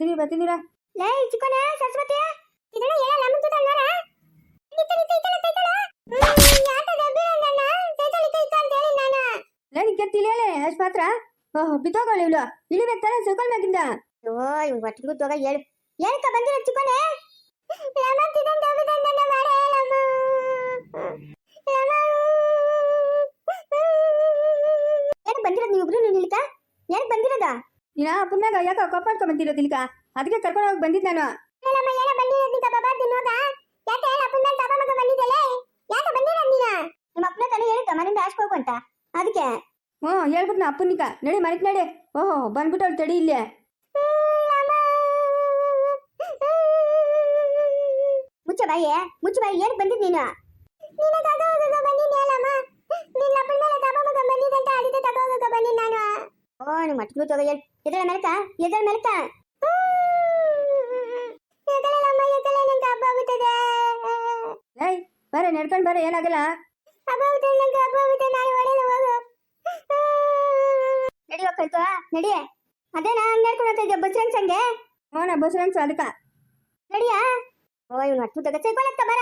ಬರ್ತೀನಿ ಬರ್ತೀನಿರ ಲೇ ಚಿಕ್ಕನ ಸರಸ್ವತಿ ಇದನ್ನ ಹೇಳಲ್ಲ ನಮ್ಮ ಜೊತೆ ಅಲ್ವಾರ ನಿತ್ತ ನಿತ್ತ ಇತ್ತಲ ತೈತಲ ಯಾತ ದಬ್ಬಿ ನನ್ನ ತೈತಲ ತೈತ ಅಂತ ಹೇಳಿ ನಾನು. ತಿಳಿಯಲೇ ಅಷ್ಟು ಮಾತ್ರ ಓಹ್ ಬಿತ್ತೋಗಳು ಇವಳು. ಇಳಿಬೇಕು ತಾನೆ ಸೈಕಲ್ ಮ್ಯಾಗಿಂದ ಓ ಇವ್ ಒಟ್ಟಿಗೆ ತೋಗ ಹೇಳು ಏನಕ್ಕ ಬಂದಿರ ಚಿಕ್ಕನೆ? ತಿದನ್ ದಬ್ಬಿ ನನ್ನ ಮಾಡ ಬಂದಿರೋದು ಇಬ್ರು ನಿಲ್ಕ ಏನಕ್ಕೆ ಬಂದಿರೋದ? ನೀನು ಅಪ್ಪನ ಮ್ಯಾಗ ಯಾಕೆ ಕೊಪ್ಪಾಡ್ಕೊಂಡ್ ಬಂದಿರೋ ತಿಲ್ಕ ಅದಕ್ಕೆ ಕರ್ಕೊಂಡು ಹೋಗಿ ಬಂದಿದ್ದು ನಾನು ಲಮ ಏನೋ ಬಂದಿರೋದು ನಿಂತ ಬಾಬಾ ತಿನ್ನೋದ. ಯಾಕೆ ಹೇಳ ಅಪ್ಪನ ಮೇಲೆ ತಾಪ ಮಗ ಬಂದಿದ್ದಲೆ ಯಾಕೆ ಬಂದಿರೋದು ನೀನ? ನಿಮ್ಮ ಅಪ್ಪನ ತಾನೇ ಹೇಳಿದ್ದ ಮನೆಯಿಂದ ಆಚೆ ಹೋಗು ಅಂತ. ಅದಕ್ಕೆ. ಹ್ಞೂ ಹೇಳ್ಬಿಟ್ಟು ನಾ ಅಪ್ಪನಿಕ ನಡಿ ಮನೆಗೆ ನಡಿ. ಓಹೋ ಬಂದ್ಬಿಟ್ಟು ಅವ್ಳು ತಡಿ ಇಲ್ಲೇ. ಮುಚ್ಚ ಬಾಯಿ ಮುಚ್ಚ ಬಾಯಿ ಏನ್ ಬಂದಿದ್ ನೀನು? ನೀನ ತಗೋಗ ಬಂದಿದ್ದೆ ಅಲ್ಲಮ್ಮ ನಿನ್ನ ಅಪ್ಪನ ಮೇಲೆ ತಪ ಮಗ ಬಂದಿದ್ದಂತ ಅದಕ್ಕೆ ತಗೋಗ ಬಂದಿದ್ ನಾನು. ಓ ನಿಮ್ಮ ಮಟ್ಲು ತಗೋ ಹೇಳಿ ಎದಳ ಮೆಲಕ? ಎದಳ ಮೆಲಕ? ಏಯ್ ಬರ ನಡ್ಕೊಂಡು ಬರ ಏನಾಗಲ್ಲ? ಒಡೆದು ಹೋಗು. ನಡಿ ಅದೇನಾ ಹಂಗ್ ಹೋಗ್ತಾ ಇದ್ದೆ ಬಸ್ರಂಗ್ ಸಂಗೆ ಹ್ಞೂ ನಾ ಬಸ್ರಂಗ್ ಅದಕ್ಕ. ನಡಿಯಾ? ಓ ಇವ್ನು ತಗ ಅಂತ ಬರ.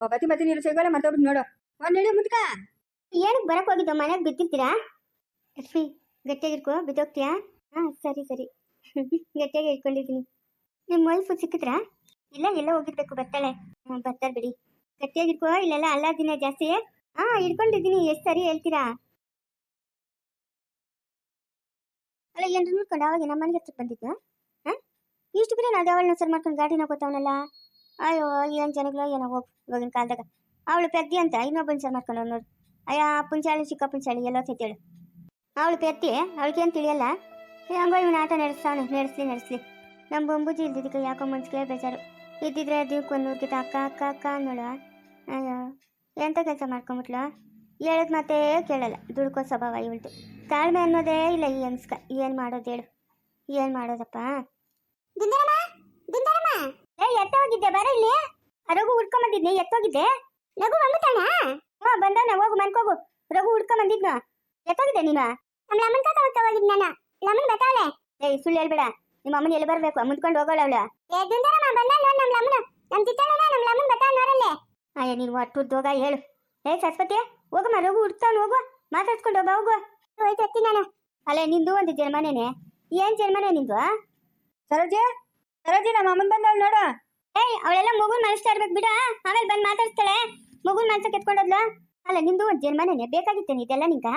ಓ ಬತ್ತಿ ನೀರು ಸೈಕಲ್ ಮತ್ತೊಬ್ರು ನೋಡು. ಒಂದು ನಡಿ ಮುದ್ಕ ಏನಕ್ಕೆ ಬರಕ್ ಹೋಗಿದ್ದು ಮನೆಗೆ ಬಿದ್ದಿರ್ತೀರಾ? ಲಕ್ಷ್ಮಿ ಗಟ್ಟಿಯಾಗಿ ಇಟ್ಕೋ ಬಿದ್ದೋಗ್ತೀಯಾ? ಹಾ, ಸರಿ ಸರಿ. ಗಟ್ಟಿಯಾಗಿ ಇಟ್ಕೊಂಡಿದ್ದೀನಿ. ನಿಮ್ಮ ವೈಫು ಸಿಕ್ಕಿದ್ರಾ? ಇಲ್ಲ ಎಲ್ಲ ಹೋಗಿರ್ಬೇಕು, ಬರ್ತಾಳೆ. ಹ್ಞೂ ಬರ್ತಾರೆ ಬಿಡಿ. ಗಟ್ಟಿಯಾಗಿರ್ಕೋ ಇಲ್ಲೆಲ್ಲ ಅಲ್ಲ ದಿನ ಜಾಸ್ತಿ. ಹಾ, ಇಟ್ಕೊಂಡಿದ್ದೀನಿ. ಎಷ್ಟು ಸರಿ ಹೇಳ್ತೀರಾ? ಅಲ್ಲ ಏನ್ರು ನೋಡ್ಕೊಂಡು ಅವಾಗ ನಮ್ಮ ಮನೆಗೆ ಹತ್ರಕ್ಕೆ ಬಂದಿದ್ದು ಹಾಂ? ಇಷ್ಟು ಬಿಡಿ ನಾವು ಅವಳನ್ನ ಸರ್ ಮಾಡ್ಕೊಂಡು ಗಾಡಿನ ಹೋಗ್ತಾವನಲ್ಲ ಅಯ್ಯೋ, ಏನು ಜನಗಳು, ಏನೋ ಹೋಗ್ ಇವಾಗಿನ ಕಾಲದಾಗ. ಅವಳು ಪೆದ್ದಿ ಅಂತ ಇನ್ನೊಬ್ಬನ ಸರ್ ಮಾಡ್ಕೊಂಡು ನೋಡಿ. ಅಯ್ಯ, ಪುಂಚಾಳಿ ಚಾಳಿ ಪುಂಚಾಳಿ ಚಾಳಿ ಎಲ್ಲೋ ಸತ್ತೇಳು ಅವಳು ಪೆತ್ತಿ ಏನು ತಿಳಿಯಲ್ಲ? ಹಂಗೋ ಇವನು ಆಟ ನಡೆಸ್ತಾನೆ ನಡೆಸ್ಲಿ ನಡೆಸ್ಲಿ. ನಮ್ಮ ಬೊಂಬುಜಿ ಇಲ್ದಿದ್ದಕ್ಕೆ ಯಾಕೋ ಮನ್ಸಿಗೆ ಬೇಜಾರು. ಇದ್ದಿದ್ರೆ ಅದಕ್ಕೆ ಒಂದು ಊರ್ಗಿತ ಅಕ್ಕ ಅಕ್ಕ ಅಕ್ಕ ಅನ್ನೋಳ ಅಯ್ಯೋ ಎಂಥ ಕೆಲಸ ಮಾಡ್ಕೊಂಬಿಟ್ಲು? ಹೇಳೋದು ಮತ್ತೆ ಕೇಳಲ್ಲ. ದುಡ್ಕೋ ಸ್ವಭಾವ ಇವಳ್ದು. ತಾಳ್ಮೆ ಅನ್ನೋದೇ ಇಲ್ಲ ಈ ಅನ್ಸ್ಕ. ಏನು ಮಾಡೋದು ಹೇಳು. ಏನು ಮಾಡೋದಪ್ಪ? ಏ ಎತ್ತೋಗಿದ್ದೆ ಬರ ಇಲ್ಲಿ? ರಘು ಹುಡ್ಕೊಂಬಂದಿದ್ನಿ ಎತ್ತೋಗಿದ್ದೆ? ರಘು ಬಂದ್ಬಿಟ್ಟಣ ಹಾ ಬಂದವನ ಹೋಗು ಮನ್ಕೋಗು. ರಘು ಹುಡ್ಕೊಂಬಂದಿದ್ನು? ಎತ್ತೋಗಿದ್ದೆ ನೀನು? ನಮ್ಮ ಅಮ್ಮನ ಕಾಕ ಹೋಗಿದ್ ಲಮನ್ ಬತ್ತಾವಳೆ? ಏಯ್ ಸುಳ್ಳು ಹೇಳ್ಬೇಡ. ನಿಮ್ಮ ಅಮ್ಮನ ಎಲ್ಲಿ ಬರ್ಬೇಕು? ಮುಂದ್ಕೊಂಡು ಹೋಗೋಳ ಅವಳು. ಏ ದುಂದರಮ್ಮ ಬಂದ ನೋಡ್ ನಮ್ಮ ಲಮ್ಮನ. ನಮ್ಮ ಚಿತ್ತಣ್ಣ ನಮ್ಮ ಲಮನ್ ಬತ್ತಾವ ನೋಡಲ್ಲೇ. ಅಯ್ಯ ನೀನು ಒಟ್ಟು ಹೋಗ ಹೇಳು. ಏ ಸರಸ್ವತಿ ಹೋಗಮ್ಮ ರಘು ಹುಡ್ತಾವ್ ಹೋಗು. ಮಾತಾಡ್ಸ್ಕೊಂಡು ಹೋಗ ಹೋಗು. ಹೋಯ್ತು ಅತ್ತಿ ನಾನು. ಅಲ್ಲೇ ನಿಂದು ಒಂದು ಜನ್ಮನೇನೆ. ಏನ್ ಜನ್ಮನೆ ನಿಂದು? ಸರೋಜಿ? ಸರೋಜಿ ನಮ್ಮ ಅಮ್ಮನ್ ಬಂದವಳು ನೋಡು. ಏಯ್ ಅವಳೆಲ್ಲ ಮಗುನ್ ಮನಸ್ತಾ ಇರ್ಬೇಕು ಬಿಡ ಆಮೇಲೆ ಬಂದ್ ಮಾತಾಡ್ಸ್ತಾಳೆ. ಮಗುನ್ ಮನಸ್ಸಕ್ಕೆ ಎತ್ಕೊಂಡೋದ್ಲ ಅಲ್ಲ ನಿಂದು ಒಂದ್ ಜನ್ಮನೇನೆ ಬೇಕಾಗಿತ್ತೇನೆ ಇದೆಲ್ಲ ನಿಂಗ?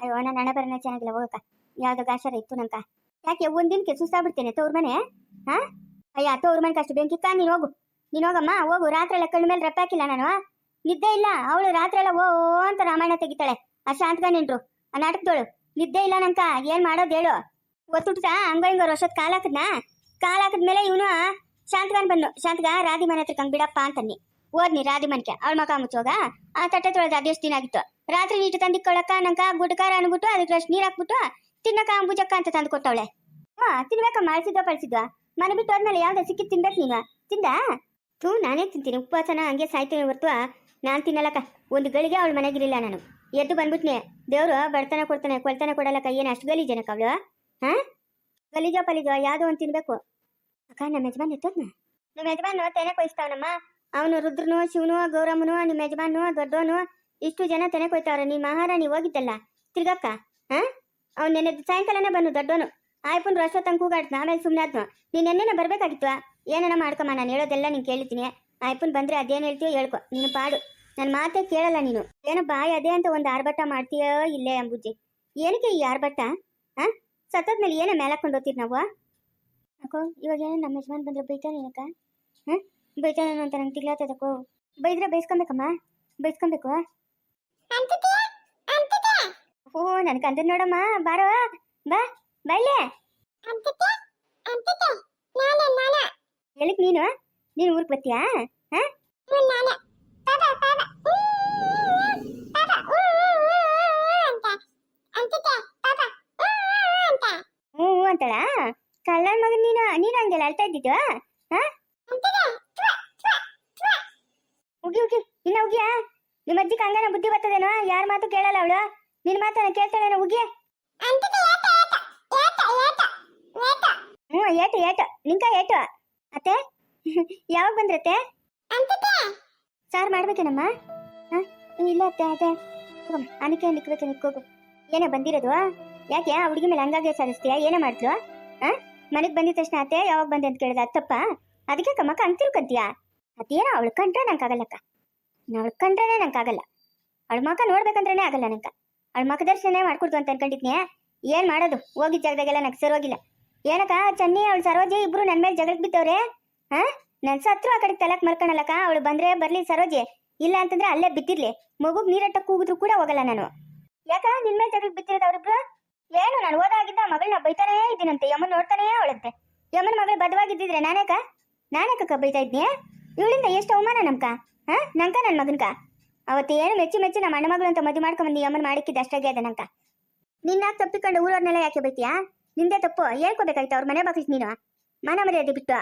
ಅಯ್ಯೋ ನನ್ನ ಹಣ ಬರನ ಚೆನ್ನಾಗಿಲ್ಲ ಹೋಗಕ್ಕ. ಯಾವ್ದೋ ಗಾಸರ ಇತ್ತು ನಂಕ ಯಾಕೆ ಒಂದಿನಕ್ಕೆ ಸುಸ್ತಾಗ್ಬಿಡ್ತೇನೆ ತೋರ್ ಮನೆ? ಹಾ? ಅಯ್ಯ, ತವ್ರ ಮನೆ ಕಷ್ಟ ಬೆಂಕಿಕ್ಕ ನೀನು ಹೋಗು. ನೀನ್ ಹೋಗಮ್ಮ, ಹೋಗು. ರಾತ್ರಿ ಎಲ್ಲ ಕಣ್ಣು ಮೇಲೆ ರಪ್ಪಾಕಿಲ್ಲ ನಾನು. ನಿದ್ದೆ ಇಲ್ಲ. ಅವಳು ರಾತ್ರಿ ಎಲ್ಲ ಓ ಅಂತ ರಾಮಾಯಣ ತೆಗಿತಾಳೆ. ಆ ಶಾಂತಗ ನಿಂಟ್ರು. ಆ ನಾಟಕದೋಳು, ನಿದ್ದೆ ಇಲ್ಲ ನಂಕ ಏನ್ ಮಾಡೋದು ಹೇಳು. ಒತ್ತುಟ್ಟ ಹಂಗ ಹಿಂಗ ವರ್ಷದ ಕಾಲ್ ಕಾಲ ಕಾಲ್ ಹಾಕದ್ಮೇಲೆ ಇವನು ಶಾಂತಗಾನ್ ಬಂದು ಶಾಂತಗ, ರಾಧಿ ಮನೆ ಹತ್ರ ಕಂಗ್ ಬಿಡಪ್ಪ ಅಂತನ್ನಿ. ಓದ್ನಿ ರಾಧಿ ಮನೆಗೆ. ಅವಳ ಮಕ ಮುಚ್ಚೋಗ? ಆ ತಟ್ಟೆ ತೊಳೆದ ಅದೆಷ್ಟು ದಿನ ಆಗಿತ್ತು. ರಾತ್ರಿ ನೀಟು ತಂದಿಕ್ಕೊಳಕ ನಂಕ ಗುಡ್ಕಾರ ಅನ್ಬಿಟ್ಟು ಅದಕ್ಕೆ ಅಷ್ಟು ನೀರ್ ಹಾಕ್ಬಿಟ್ಟು ತಿನ್ನಕ ಅಂಬುಜಕ್ಕ ಅಂತ ತಂದು ಕೊಟ್ಟವಳೆ. ಹಾ ತಿನ್ಬೇಕಮ್ಮ ಮಾಡಿಸಿದ ಪಳ್ಸಿದ್ವ ಮನೆ ಬಿಟ್ಟು ಹೋದ್ಮೇಲೆ ಯಾವ್ದು ಸಿಕ್ಕಿ ತಿನ್ಬೇಕು ನೀನು. ತಿಂದಾ? ತೂ ನಾನೇ ತಿಂತೀನಿ. ಉಪವಾಸನ ಹಂಗೆ ಸಾಯ್ತೀನಿ ಹೊರ್ತು. ನಾನ್ ತಿನ್ನಲಕ್ಕ ಒಂದು ಗಳಿಗೆ ಅವಳು ಮನೆಗಿರಲಿಲ್ಲ ನಾನು. ಎದ್ದು ಬಂದ್ಬಿಟ್ನೆ. ದೇವ್ರು ಬಡತನ ಕೊಡ್ತಾನೆ ಕೊಳ್ತಾನೆ ಕೊಡಲಕ್ಕ ಏನು ಅಷ್ಟು ಗಲೀಜನಕ್ಕ ಅವಳು? ಹಾ? ಗಲೀಜೋ ಪಲೀಜೋ, ಯಾವ್ದೋ ಒಂದು ತಿನ್ಬೇಕು. ಅಕ್ಕ ನಮ್ಮ ಯಜಮಾನ್ ಎತ್ತೋದ್ನ? ನಿಮ್ಮ ಯಜಮಾನು ತೆನೆ ಕೊಯ್ಸ್ತಾವನಮ್ಮ. ಅವನು ರುದ್ರನು, ಶಿವನು, ಗೌರಮ್ಮನು ನಿಮ್ಮ ಯಜಮಾನು ದೊಡ್ಡವನು ಇಷ್ಟು ಜನ ತೆನೆ ಕೊಯ್ತಾವ್ರೆ. ನೀ ಮಹಾರಾಣಿ ಹೋಗಿದ್ದಲ್ಲ. ತಿರ್ಗಕ್ಕ, ಹಾ? ಅವ್ನು ನೆನೆದು ಸಾಯಂಕಾಲನೇ ಬಂದು ದೊಡ್ಡವನು. ಆಯ್ಪನ್ ರಶ್ವ ತಂಗ ಕೂಗಾಡ್ತ ಆಮೇಲೆ ಸುಮ್ಮನೆ ಆದ್ನು. ನೀನು ನೆನ್ನೇನ ಬರ್ಬೇಕಾಗಿತ್ತು ಏನನ ಮಾಡ್ಕಮ್ಮ ನಾನು ಹೇಳೋದೆಲ್ಲ ನೀನು ಕೇಳಿದ್ದೀನಿ. ಆಯ್ಪನ್ ಬಂದ್ರೆ ಅದೇನು ಹೇಳ್ತೀಯೋ ಹೇಳ್ಕೊ. ನೀನು ಪಾಡು. ನನ್ನ ಮಾತೇ ಕೇಳಲ್ಲ ನೀನು. ಏನೋ ಬಾಯಿ ಅದೇ ಅಂತ ಒಂದು ಆರ್ಭಟ ಮಾಡ್ತೀಯೋ ಇಲ್ಲೇ ಅಂಬುಜ್ಜಿ. ಏನಕ್ಕೆ ಈ ಆರ್ಭಟ? ಹಾ ಸತ್ತದ್ಮೇಲೆ ಏನೋ ಮೇಲೆ ಹಾಕೊಂಡು ಹೋಗ್ತೀರಿ ನಾವು? ಅಕ್ಕೋ ಇವಾಗ ಏನೋ ನಮ್ಮ ಯಜಮಾನ್ ಬಂದ್ರೆ ಬೈತಾನೆ ಏನಕ್ಕ? ಹಾಂ? ಬೈತಾನೇನೋ ಅಂತ ನಂಗೆ ತಿಗ್ಲಾತದಕ್ಕೋ. ಬೈದ್ರೆ ಬೈಸ್ಕೊಬೇಕಮ್ಮ? ಬೈಸ್ಕೊಬೇಕು ಓ ನನ್ ನೋಡಮ್ಮ ಬಾರೋ ಬಾ ಬೈಲೆ ಹೇಳಿಕ್ ನೀನು ನೀನು ಊರಿಗೆ ಬರ್ತೀಯಾ ಹಾಂ ಹ್ಞೂ ಅಂತಳ ಕಳ್ಳನ ಮಗ ನೀನು ನೀನು ಹಂಗೆಲ್ಲ ಅಳ್ತಾ ಇದ್ದಿದ್ದು ಹಾ ಉಗಿ ಉಗಿ ಇನ್ನ ಉಗಿಯಾ ನಿಮ್ಮ ಅಜ್ಜಿ ಹಂಗನ ಬುದ್ಧಿ ಬರ್ತದೇನೋ ಯಾರ ಮಾತು ಕೇಳಲ್ಲ ಅವಳು ನಿನ್ನ ಮಾತನ್ನ ಕೇಳ್ತಾಳೆ ಉಗಿಯ ಹ್ಞೂ ಏಟು ಏಟು ನಿಂಕ ಏಟು. ಅತ್ತೆ ಯಾವಾಗ ಬಂದ್ರತ್ತೆ? ಸಾರ್ ಮಾಡ್ಬೇಕೇನಮ್ಮ? ಹಾ? ಇಲ್ಲ ಅತ್ತೆ ಹೋಗಮ್ಮ ಅನಿಕೆ ನಿಕ್ಬೇಕು ನಿಕ್ಕೋಗು. ಏನೇ ಬಂದಿರೋದು? ಯಾಕೆ ಆ ಹುಡುಗಿ ಮೇಲೆ ಹಂಗಾಗೆ ಸಾರಿಸ್ತೀಯಾ? ಏನೇ ಮಾಡ್ತೀವ ಹ? ಮನೆಗೆ ಬಂದಿದ ತಕ್ಷಣ ಅತ್ತೆ ಯಾವಾಗ ಬಂದೆ ಅಂತ ಕೇಳಿದ? ತಪ್ಪ? ಅದಕ್ಕೆ ಕಮ್ಮಕ್ಕ ಅಂತ ತಿಳ್ಕೊಂತೀಯ ಅದೇನೋ ಅವಳು ಕಂಡ್ರೆ ನಂಗಾಗಲ್ಲಕ್ಕ ಅವಳು ಕಂಡ್ರೆ ಆಗಲ್ಲ. ಅವಳ ಮಕ್ಕ ನೋಡ್ಬೇಕಂದ್ರೇನೆ ಆಗಲ್ಲ ನಂಕ ಅವಳ ಮಕದರ್ಶನೇ ದರ್ಶನ ಮಾಡ್ಕೊಡ್ತು ಅಂತ ಅನ್ಕೊಂಡಿದ್ನೇ ಏನ್ ಮಾಡೋದು? ಹೋಗಿ ಜಾಗದಾಗೆಲ್ಲ ನಂಗೆ ಸರೋಗಿಲ್ಲ ಏನಕ್ಕ, ಚನ್ನಿ, ಅವಳು ಸರೋಜಿ ಇಬ್ರು ನನ್ನ ಮೇಲೆ ಜಗಳಕ್ಕೆ ಬಿದ್ದವ್ರೆ? ಹಾ? ನನ್ ಸತ್ರು ಆ ಕಡೆ ತಲಕ್ ಮರ್ಕೊಳಲ್ಲಕ್ಕ ಅವಳು ಬಂದ್ರೆ ಬರ್ಲಿ ಸರೋಜಿ. ಇಲ್ಲ ಅಂತಂದ್ರೆ ಅಲ್ಲೇ ಬಿದ್ದಿರ್ಲಿ. ಮಗುಗ್ ನೀರಟ್ಟ ಕೂಗಿದ್ರು ಕೂಡ ಹೋಗಲ್ಲ ನಾನು. ಯಾಕ, ನಿನ್ ಮೇಲೆ ಜಗಳಕ್ಕೆ ಬಿದ್ದಿರೋದು ಅವ್ರಿಬ್ರು? ಏನು, ನಾನು ಓದಾಗಿದ್ದ ಮಗಳನ್ನ ಬೈತಾನೇ ಇದ್ದೀನಂತೆ. ಯಮನ್ ನೋಡ್ತಾನೇ ಅವಳಂತೆ. ಯಮನ್ ಮಗಳು ಬದವಾಗಿದ್ದಿದ್ರೆ ನಾನೇಕ? ನಾನೇಕ ಬೈತಾ ಇದ್ನಿ ಇವಳಿಂದ ಎಷ್ಟು ಅವಮಾನ ನಮ್ಕ? ಹಾ? ನಂಕ ನನ್ ಮಗನ್ಕ? ಅವತ್ತು ಏನು ಮೆಚ್ಚಿ ಮೆಚ್ಚಿ ನಮ್ಮ ಮಗಳು ಅಂತ ಮದುವೆ ಮಾಡ್ಕೊಂಬಂದು ಯಮನ್ ಮಾಡಿಕ್ಕಿದ್ದು ಅಷ್ಟಾಗಿ ಅದ ನಂಕ ನಿನ್ನ ತಪ್ಪಿಕೊಂಡು ಊರವ್ರನ್ನೆಲ್ಲ ಯಾಕೆ ಬೈತೀಯಾ ನಿಂದೆ ತಪ್ಪು. ಹೇಳ್ಕೊಬೇಕಾಯ್ತು ಅವ್ರ ಮನೆ ಬಾಗಿಸ್ ನೀನು. ಮಾನ ಮರ್ಯಾದೆ ಬಿಟ್ಟು.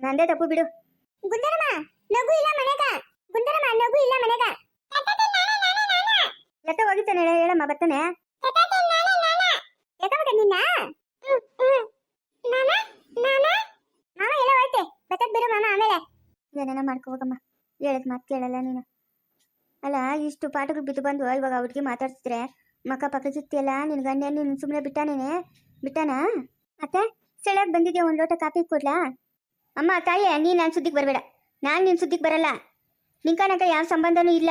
ನಂದೇ ತಪ್ಪು ಬಿಡು. ಗುಂಡರಮ್ಮ ನಗು ಇಲ್ಲ ಮನೆಗ. ಗುಂಡರಮ್ಮ ನಗು ಇಲ್ಲ ಮನೆಗ. ಎತ್ತ ಹೋಗಿತ್ತಾನೆ ಹೇಳಮ್ಮ ಬರ್ತಾನೆ. ಎತ್ತ ನಿನ್ನ? ಮಾಮ ಎಲ್ಲ ಹೋಯ್ತೆ. ಬತ್ತದ್ ಬಿಡು ಮಾಮ ಆಮೇಲೆ. ಏನೇನ ಮಾಡ್ಕೊ ಹೋಗಮ್ಮ. ಹೇಳದ್ ಮಾತು ಕೇಳಲ್ಲ ನೀನು. ಅಲ್ಲ, ಇಷ್ಟು ಪಾಠಗಳು ಬಿದ್ದು ಬಂದು ಇವಾಗ ಹುಡುಗಿ ಮಾತಾಡ್ತಿದ್ರೆ ಮಕ್ಕ ಪಕ್ಕ ಸುತ್ತಿಯಲ್ಲ ನಿನ್ ಗಂಡ ನೀನು ಸುಮ್ಮನೆ ಬಿಟ್ಟಾನೇನೆ? ಬಿಟ್ಟಾನ? ಅತ್ತೆ, ಸೆಳೆಯಾಗಿ ಬಂದಿದ್ಯಾ ಒಂದು ಲೋಟ ಕಾಫಿ ಕೊಡ್ಲಾ? ಅಮ್ಮ, ತಾಯಿ, ನೀನು ನನ್ನ ಸುದ್ದಿಗೆ ಬರಬೇಡ. ನಾನು ನಿನ್ನ ಸುದ್ದಿಗೆ ಬರಲ್ಲ. ನಿಂಕನಕ ಯಾವ ಸಂಬಂಧನೂ ಇಲ್ಲ.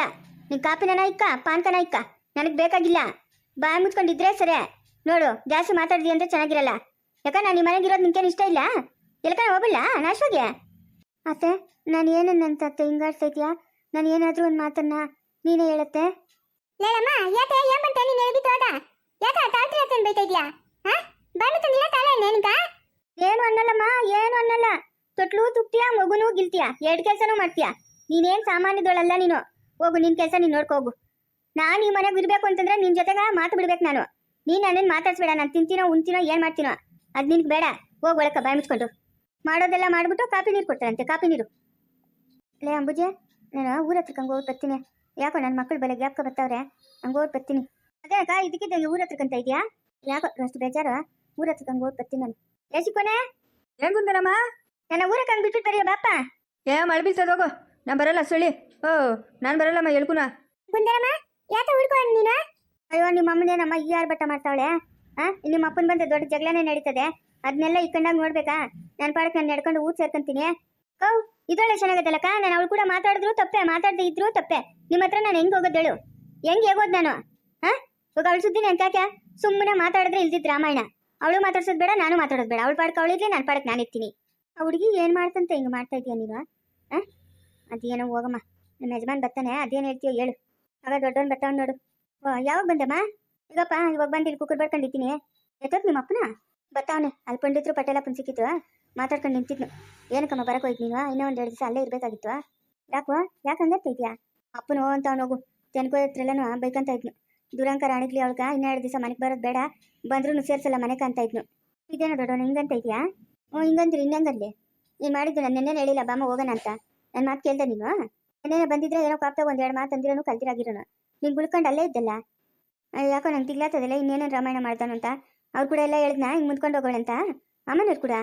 ನಿನ್ ಕಾಪಿನ ಇಕ್ಕ, ಪಾನ್ಕನ ಇಕ್ಕ. ನನಗೆ ಬೇಕಾಗಿಲ್ಲ. ಬಾ ಮುಚ್ಕೊಂಡಿದ್ರೆ ಸರಿ. ನೋಡು, ಜಾಸ್ತಿ ಮಾತಾಡಿದಿ ಅಂದ್ರೆ ಚೆನ್ನಾಗಿರಲ್ಲ. ಯಾಕ ನಾನು ನಿಮ್ಮ ಮನೆಗಿರೋದು ನಿನ್ಕೇನು ಇಷ್ಟ ಇಲ್ಲ? ಎಲ್ಕ ಹೋಗಲ್ಲ ನಾಶವಾಗಿ ಅತ್ತೆ, ನಾನು ಏನನ್ನಂತ ಅತ್ತೆ ಹಿಂಗಾಡ್ತೈತಿಯಾ ನಾನು ಏನಾದ್ರೂ ಒಂದು ಮಾತನ್ನ ನೀನೇ ಹೇಳುತ್ತೆ? ಲೇಳಮ್ಮ ಯಾಕೆ ಏನ್ ಬಂತ? ನೀನು ಹೇಳ್ಬಿಟ್ಟು ಹೋದ? ಯಾಕ ತಾತ್ರಿ ಅತ್ತೇನ್ ಬೈತಾ ಇದೀಯಾ? ಹಾ? ತಂದಿಲ್ಲ ತಾಳೆ ನೇನಿಕ ಏನು ಅನ್ನಲ್ಲಮ್ಮ ಏನು ಅನ್ನಲ್ಲ. ತೊಟ್ಲು ತುಪ್ತಿಯ ಮಗುನೂ ಗಿಲ್ತಿಯ? ಎರಡು ಕೆಲಸನೂ ಮಾಡ್ತೀಯ? ನೀನೇನ್ ಸಾಮಾನ್ಯದೊಳಲ್ಲ ನೀನು. ಹೋಗು ನಿನ್ ಕೆಲಸ ನೀನ್ ನೋಡ್ಕೋಗು ನಾನು ಈ ಮನೆಗೆ ಇರ್ಬೇಕು ಅಂತಂದ್ರೆ ನಿನ್ ಜೊತೆಗ ಮಾತು ಬಿಡ್ಬೇಕು ನಾನು. ನೀನ್ ನನ್ನನ್ನು ಮಾತಾಡ್ಸ್ಬೇಡ ನಾನು ತಿಂತೀನೋ ಉಣ್ತೀನೋ ಏನ್ ಮಾಡ್ತೀನೋ. ಅದು ನಿನ್ಗೆ ಬೇಡ. ಹೋಗ್ ಒಳಕ ಬಾಯ್ ಮುಚ್ಕೊಂಡು. ಮಾಡೋದೆಲ್ಲ ಮಾಡ್ಬಿಟ್ಟು ಕಾಪಿ ನೀರು ಕೊಡ್ತಾರಂತೆ ಕಾಪಿ ನೀರು. ಲೇ ಅಂಬುಜೆ ನಾನು ಊರ ಹತ್ರಕ್ಕೆ ಹಂಗೆ ಬರ್ತೀನಿ. ಯಾಕೋ ನನ್ನ ಮಕ್ಕಳು ಬೆಳಗ್ಗೆ ಯಾಕೋ ಬರ್ತಾವ್ರೆ ಹಂಗೆ ಹೋಗಿ ಬರ್ತೀನಿ. ಅದೇ ಅಕ್ಕ ಇದಕ್ಕಿದ್ದಂಗೆ ಊರ ಹತ್ರಕ್ಕಂತ ಇದೆಯಾ? ಯಾಕೋ ಅಷ್ಟು ಬೇಜಾರು? ಊರ ಹತ್ರಕ್ಕೆ ಹಂಗೆ ಬರ್ತೀನಿ ನಾನು. ಯಶಿಕೋನೆ ಏನ್ ಕುಂದನಮ್ಮ ನನ್ನ ಊರಕ್ಕೆ ಹಂಗೆ ಬಿಟ್ಬಿಟ್ಟು ಬರೀ ಬಾಪ? ಏ ಮಳೆ ಬೀಸೋದು ಹೋಗು. ನಾನು ಬರಲ್ಲ ಸುಳಿ ಓ ನಾನು ಬರಲ್ಲಮ್ಮ ಹೇಳ್ಕುನ ಗುಂದರಮ್ಮ ಯಾಕೆ ಉಳ್ಕೊಂಡು ನೀನು? ಅಯ್ಯೋ ನಿಮ್ಮ ಅಮ್ಮನೇ ನಮ್ಮ ಈ ಯಾರು ಬಟ್ಟ ಮಾಡ್ತಾವಳೆ. ಆ ನಿಮ್ಮ ಅಪ್ಪನ ಬಂದ ದೊಡ್ಡ ಜಗಳನೇ ನಡೀತದೆ. ಅದನ್ನೆಲ್ಲ ಈ ಕಣ್ಣಾಗ ನೋಡ್ಬೇಕಾ? ನನ್ನ ಪಾಡಕ್ಕೆ ನಾನು ನಡ್ಕೊಂಡು ಊರು ಸೇರ್ಕೊಂತೀನಿ. ಕೌ ಚೆನ್ನಾಗತ್ತಲ್ಲ ಕಾ ನಾನು ಅವಳು ಕೂಡ ಮಾತಾಡಿದ್ರು ತಪ್ಪೆ, ಮಾತಾಡದೆ ಇದ್ರು ತಪ್ಪೆ. ನಿಮ್ಮ ಹತ್ರ ನಾನು ಹೆಂಗ್ ಹೋಗೋದು ಹೇಳು ಹೆಂಗ್ ಹೇಗೋದ್ ನಾನು? ಹಾ? ಇವಾಗ ಅವಳು ಸುದ್ದಿ ನಾನು ಸುಮ್ಮನೆ ಮಾತಾಡಿದ್ರೆ ಇಲ್ದಿದ್ ರಾಮಾಯಣ. ಅವಳು ಮಾತಾಡ್ಸೋದು ಬೇಡ, ನಾನು ಮಾತಾಡೋದು ಬೇಡ. ಅವಳು ಪಾಡ್ಕ ಅವಳಿದ್ರೆ ನಾನು ಪಾಡಕ್ಕೆ ನಾನು ಇರ್ತೀನಿ. ಆ ಹುಡುಗಿ ಏನು ಮಾಡ್ತಂತ, ಹಿಂಗೆ ಮಾಡ್ತಾ ಇದೀಯ ನೀವ ಅದೇನೋ ಹೋಗಮ್ಮ. ನಮ್ಮ ಯಜಮಾನ್ ಬರ್ತಾನೆ, ಅದೇನು ಹೇಳ್ತೀಯೋ ಹೇಳು. ಆಗ ದೊಡ್ಡವನ್ ಬರ್ತಾವ್ ನೋಡು. ಯಾವಾಗ ಬಂದಮ್ಮ? ಈಗಪ್ಪ, ಇವಾಗ ಬಂದು ಇಲ್ಲಿ ಕುಕ್ಕರ್ ಬರ್ಕೊಂಡಿದ್ದೀನಿ ಎತ್ತೋತ್ ನಿಮ್ಮ ಅಪ್ಪನ ಬರ್ತಾವನೆ ಅಲ್ಲಿ ಪಂಡಿತರು ಪಟೇಲಪ್ಪನ ಸಿಕ್ಕಿತ್ತು ಮಾತಾಡ್ಕೊಂಡು ನಿಂತಿದ್ನು. ಏನಕ್ಕಮ್ಮ ಬರಕ್ ಹೋಯ್ತು ನೀನು ಇನ್ನೂ ಒಂದು ದಿವಸ ಅಲ್ಲೇ ಇರ್ಬೇಕಾಗಿತ್ತು ಯಾಕೋ? ಯಾಕೆ ತೆಗಿಯಾ ಅಪ್ಪನು ಅಂತ ಅವನೋಗು ತೆನ್ಕೋ ಬೈಕಂತ ಇದ್ನು. ದುರಂಕಾರ ಅಣಿಗ್ಲಿ ಅವಳ್ಗ ಇನ್ನೂ ಎರಡು ದಿವಸ ಮನೆಗೆ ಬರೋದು ಬೇಡ. ಬಂದ್ರೂ ಸೇರ್ಸಲ್ಲ ಮನೆಗೆ ಅಂತ ಇದ್ನು. ಇದೇನೋ ದೊಡ್ಡವನು ಹಿಂಗಂತ ಇದೆಯಾ? ಹ್ಞೂ, ಹಿಂಗಂದ್ರೆ ಇನ್ನಂಗಲ್ಲಿ ನೀನು ಮಾಡಿದ್ದು ನಾನು ನೆನ್ನೆ ಹೇಳಿಲ್ಲ ಬಾಮ ಹೋಗೋಣ ಅಂತ. ನನ್ನ ಮಾತು ಕೇಳ್ದೆ ನೀನು ನೆನ್ನೆ ಬಂದಿದ್ರೆ ಏನೋ ಕಾಪ್ತಾಗ ಒಂದು ಎರಡು ಮಾತು ಅಂದಿರೋನು ಕಲ್ತಿರಾಗಿರೋನು ನೀನು ಗುಳ್ಕೊಂಡು ಅಲ್ಲೇ ಇದ್ದಲ್ಲ? ಯಾಕೋ ನಂಗೆ ತಿಗ್ಲಾತದಲ್ಲ, ಇನ್ನೇನೇನು ರಾಮಾಯಣ ಮಾಡ್ತಾನಂತ ಅವ್ರು ಕೂಡ ಎಲ್ಲ ಹೇಳಿದ್ನಾ? ಹಿಂಗೆ ಮುಂದ್ಕೊಂಡು ಹೋಗೋಣ ಅಂತ? ಅಮ್ಮನವ್ರು ಕೂಡ?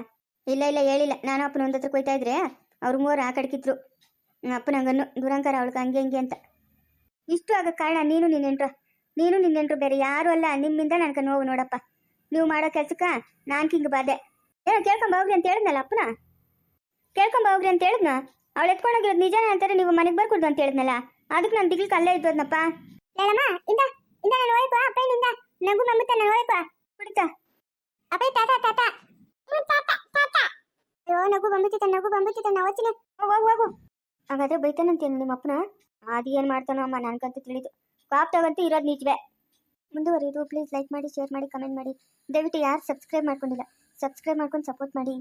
ಇಲ್ಲ ಇಲ್ಲ, ಹೇಳಿಲ್ಲ. ನಾನು ಅಪ್ಪನ ಒಂದು ಹತ್ರ ಕೊಯ್ತಾ ಇದ್ರೆ ಅವ್ರ ಮೂವರು ಆ ಕಡ್ಕಿದ್ರು ಅಪ್ಪನ ಹಂಗನ್ನು, ದುರಂಕಾರ ಅವಳಿಗೆ ಹಂಗೆ ಹಿಂಗೆ ಅಂತ. ಇಷ್ಟು ಆಗ ಕಾರಣ ನೀನು ನಿನ್ನೆಂಟ್ರು ನೀನು ನಿನ್ನೆಂಟ್ರು ಬೇರೆ ಯಾರು ಅಲ್ಲ. ನಿಮ್ಮಿಂದ ನನಗೆ ನೋವು ನೋಡಪ್ಪ. ನೀವು ಮಾಡೋ ಕೆಲ್ಸಕ್ಕ ನಾನು ಹಿಂಗೆ ಬಾದೆ. ಏನೋ ಕೇಳ್ಕೊಂಬ ಹೋಗ್ರಿ ಅಂತ ಹೇಳಿದ್ನಲ್ಲ ಅಪ್ಪನ? ಕೇಳ್ಕೊಂಬ ಹೋಗ್ರಿ ಅಂತ ಹೇಳಿದ್ನ? ಅವಳು ಎತ್ಕೊಂಡೋಗಿರೋದು ನಿಜಾನೇ ಅಂತಾರೆ ನೀವು ಮನೆಗೆ ಬರ್ಕೊಡ್ದು ಅಂತ ಹೇಳಿದ್ನಲ್ಲ. ಅದಕ್ಕೆ ನಾನು ದಿಗ್ಲಿಕ್ಕೆ ಅಲ್ಲೇ ಇದ್ದೋದ್ನಪ್ಪ. ಹೇಳಮ್ಮ, ಇಂದ ಇಂದ ನಾನು ಹೋಯ್ಕೋ ಇಂದ ನಗು ಮಮ್ಮತ್ತ ನಾನು ಹೋಯ್ಕೋ ಬಿಡ್ತಾ ಅಪ್ಪ ತಾತ ತಾತ. ಅಯ್ಯೋ, ನಗು ಬಂಬಿತ್ತಿತ್ತ ನಗು ಬಂಬಿತ್ತಿತ್ತ ನಾ ಓದ್ತೀನಿ ಹೋಗು ಹೋಗು ಹಾಗಾದ್ರೆ ಬೈತಾನಂತೇನು ನಿಮ್ಮ ಅಪ್ಪನ? ಅದು ಏನು ಮಾಡ್ತಾನೋ ಅಮ್ಮ, ನನ್ಗಂತೂ ತಿಳಿದು. ಕಾಪ್ತಾಗಂತೂ ಇರೋದು ನಿಜವೇ. ಮುಂದುವರಿದು ಪ್ಲೀಸ್ ಲೈಕ್ ಮಾಡಿ ಶೇರ್ ಮಾಡಿ ಕಮೆಂಟ್ ಮಾಡಿ. ದಯವಿಟ್ಟು ಯಾರು ಸಬ್ಸ್ಕ್ರೈಬ್ ಮಾಡ್ಕೊಂಡಿಲ್ಲ ಸಬ್ಸ್ಕ್ರೈಬ್ ಮಾಡ್ಕೊಂಡು ಸಪೋರ್ಟ್ ಮಾಡಿ.